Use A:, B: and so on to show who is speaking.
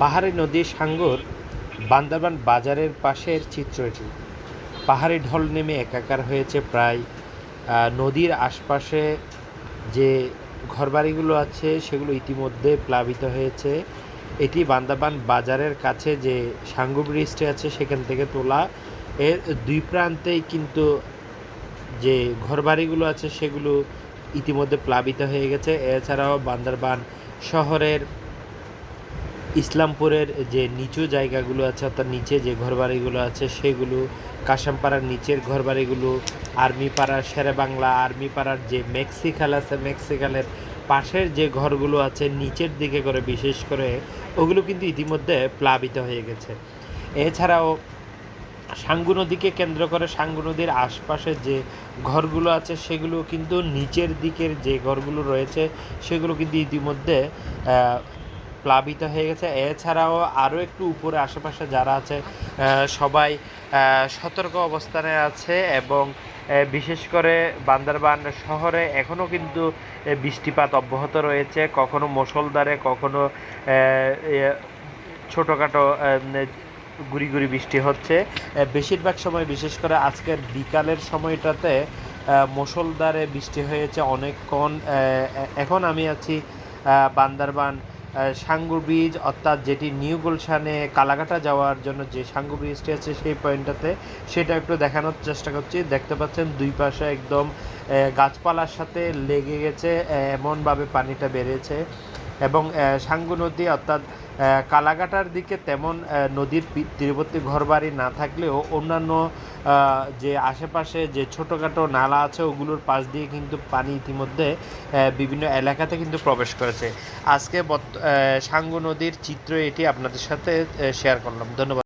A: পাহাড়ি নদী সাঙ্গর বান্দরবান বাজারের পাশের চিত্র এটি। পাহাড়ি ঢল নেমে একাকার হয়েছে প্রায় নদীর আশপাশে যে ঘরবাড়িগুলো আছে সেগুলো ইতিমধ্যে প্লাবিত হয়েছে। এটি বান্দাবান বাজারের কাছে যে সাঙ্গু ব্রিজটি আছে সেখান থেকে তোলা। এর দুই প্রান্তেই কিন্তু যে ঘরবাড়িগুলো আছে সেগুলো ইতিমধ্যে প্লাবিত হয়ে গেছে। এছাড়াও বান্দরবান শহরের ইসলামপুরের যে নিচু জায়গাগুলো আছে, অর্থাৎ নিচে যে ঘরবাড়িগুলো আছে, সেগুলো কাশামপাড়ার নিচের ঘরবাড়িগুলো, আর্মিপাড়ার শেরে বাংলা আর্মিপাড়ার যে মেক্সিকাল আছে মেক্সিকালের পাশের যে ঘরগুলো আছে, নিচের দিকে করে বিশেষ করে, ওগুলো কিন্তু ইতিমধ্যে প্লাবিত হয়ে গেছে। এছাড়াও সাঙ্গু নদীকে কেন্দ্র করে সাঙ্গু নদীর আশপাশে যে ঘরগুলো আছে, সেগুলো কিন্তু নিচের দিকের যে ঘরগুলো রয়েছে, সেগুলো কিন্তু ইতিমধ্যে প্লাবিত হয়ে গেছে। এছাড়াও আরও একটু উপরে আশেপাশে যারা আছে সবাই সতর্ক অবস্থানে আছে এবং বিশেষ করে বান্দরবান শহরে এখনও কিন্তু বৃষ্টিপাত অব্যাহত রয়েছে। কখনো মুষলধারে কখনো ছোটোখাটো গুড়ি গুড়ি বৃষ্টি হচ্ছে। বেশিরভাগ সময় বিশেষ করে আজকের বিকালের সময়টাতে আহ, মুষলধারে বৃষ্টি হয়েছে অনেকক্ষণ। এখন আমি আছি বান্দরবান সাঙ্গু ব্রিজ, অর্থাৎ যেটি নিউ গুলশানে কালাঘাটা যাওয়ার জন্য যে সাঙ্গু ব্রিজটি আছে সেই পয়েন্টটাতে, সেটা একটু দেখানোর চেষ্টা করছি। দেখতে পাচ্ছেন দুই পাশে একদম গাছপালার সাথে লেগে গেছে এমনভাবে পানিটা বেড়েছে এবং সাঙ্গু নদী, অর্থাৎ কালাঘাটার দিকে তেমন নদীর তীরবর্তী ঘরবাড়ি না থাকলেও অন্যান্য যে আশেপাশে যে ছোটোখাটো নালা আছে, ওগুলোর পাশ দিয়ে কিন্তু পানি ইতিমধ্যে বিভিন্ন এলাকাতে কিন্তু প্রবেশ করেছে। আজকে সাঙ্গু নদীর চিত্র এটি আপনাদের সাথে শেয়ার করলাম। ধন্যবাদ।